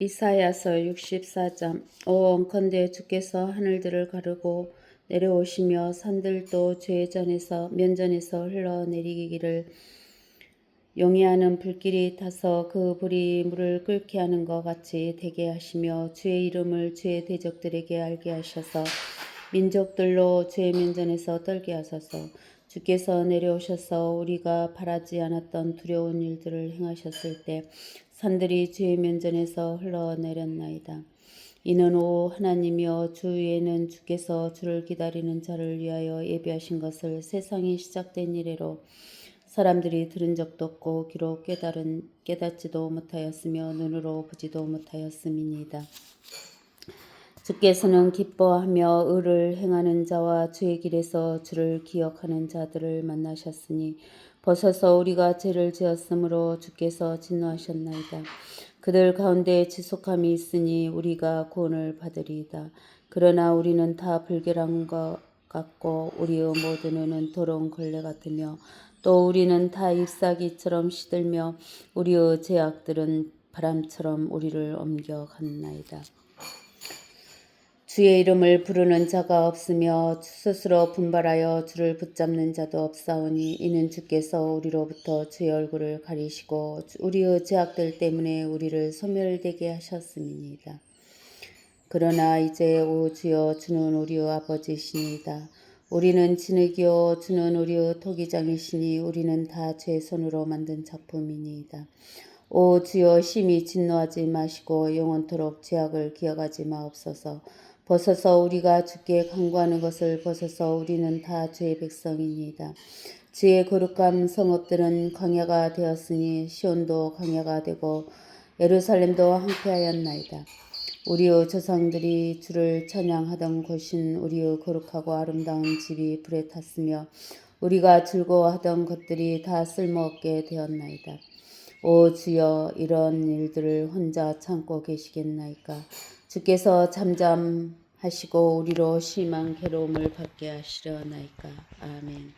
이사야서 64장 오 원컨대 주께서 하늘들을 가르고 내려오시며 산들도 죄전에서 면전에서 흘러내리기를 용이하는 불길이 타서 그 불이 물을 끓게 하는 것 같이 되게 하시며 주의 이름을 주의 대적들에게 알게 하셔서 민족들로 주의 면전에서 떨게 하소서 주께서 내려오셔서 우리가 바라지 않았던 두려운 일들을 행하셨을 때 산들이 주의 면전에서 흘러내렸나이다. 이는 오 하나님이여 주 위에는 주께서 주를 기다리는 자를 위하여 예비하신 것을 세상이 시작된 이래로 사람들이 들은 적도 없고 기록 깨달은 깨닫지도 못하였으며 눈으로 보지도 못하였음이니이다. 주께서는 기뻐하며 의를 행하는 자와 주의 길에서 주를 기억하는 자들을 만나셨으니 벗어서 우리가 죄를 지었으므로 주께서 진노하셨나이다. 그들 가운데 지속함이 있으니 우리가 구원을 받으리이다. 그러나 우리는 다 불결한 것 같고 우리의 모든 의는 더러운 걸레 같으며 또 우리는 다 잎사귀처럼 시들며 우리의 죄악들은 바람처럼 우리를 옮겨 갔나이다. 주의 이름을 부르는 자가 없으며 스스로 분발하여 주를 붙잡는 자도 없사오니 이는 주께서 우리로부터 주의 얼굴을 가리시고 우리의 죄악들 때문에 우리를 소멸되게 하셨음이니이다. 그러나 이제 오 주여 주는 우리의 아버지시니이다. 우리는 진흙이요 주는 우리의 토기장이시니 우리는 다 제 손으로 만든 작품이니이다. 오 주여 심히 진노하지 마시고 영원토록 죄악을 기억하지 마옵소서. 벗어서 우리가 주께 간구하는 것을 벗어서 우리는 다 주의 백성이니이다. 주의 거룩한 성읍들은 광야가 되었으니 시온도 광야가 되고 예루살렘도 황폐하였나이다. 우리의 조상들이 주를 찬양하던 곳인 우리의 거룩하고 아름다운 집이 불에 탔으며 우리가 즐거워하던 것들이 다 쓸모없게 되었나이다. 오 주여 이런 일들을 혼자 참고 계시겠나이까 주께서 잠잠하시고 우리로 심한 괴로움을 받게 하시려나이까 아멘.